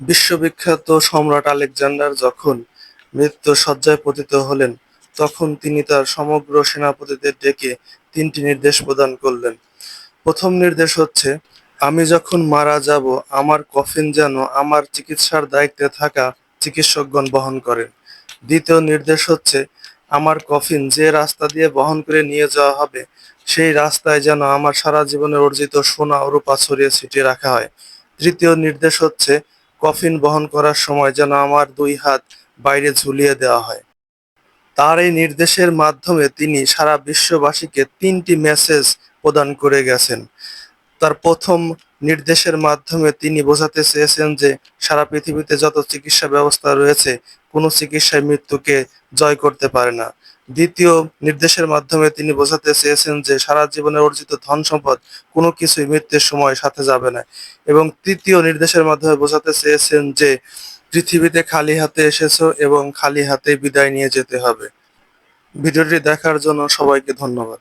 বিশ্ববিখ্যাত সম্রাট আলেকজান্ডার যখন মৃত্যু শয্যায় পতিত হলেন, তখন তিনি তার সমগ্র সেনাপতিদের ডেকে তিনটি নির্দেশ প্রদান করলেন। প্রথম নির্দেশ হচ্ছে, আমি যখন মারা যাব, আমার কফিন যেন আমার চিকিৎসার দায়িত্বে থাকা চিকিৎসকগণ বহন করেন। দ্বিতীয় নির্দেশ হচ্ছে, আমার কফিন যে রাস্তা দিয়ে বহন করে নিয়ে যাওয়া হবে, সেই রাস্তায় যেন আমার সারা জীবনের অর্জিত সোনা ও রূপা ছড়িয়ে ছিটিয়ে রাখা হয়। তৃতীয় নির্দেশ হচ্ছে কফিন বহন করার সময় যেন আমার দুই হাত বাইরে ঝুলিয়ে দেওয়া হয়। তার এই নির্দেশের মাধ্যমে তিনি সারা বিশ্ববাসীকে তিনটি মেসেজ প্রদান করে গেছেন। তার প্রথম নির্দেশের মাধ্যমে তিনি বোঝাতে চেয়েছেন যে, সারা পৃথিবীতে যত চিকিৎসা ব্যবস্থা রয়েছে, কোনো চিকিৎসায় মৃত্যুকে জয় করতে পারে না। দ্বিতীয় নির্দেশের মাধ্যমে তিনি বোঝাতে চেয়েছেন যে সারা জীবনে অর্জিত ধন সম্পদ কোনো কিছুই মৃত্যুর সময় সাথে যাবে না। এবং তৃতীয় নির্দেশের মাধ্যমে বোঝাতে চেয়েছেন যে পৃথিবীতে খালি হাতে এসেছ এবং খালি হাতে বিদায় নিয়ে যেতে হবে। ভিডিওটি দেখার জন্য সবাইকে ধন্যবাদ।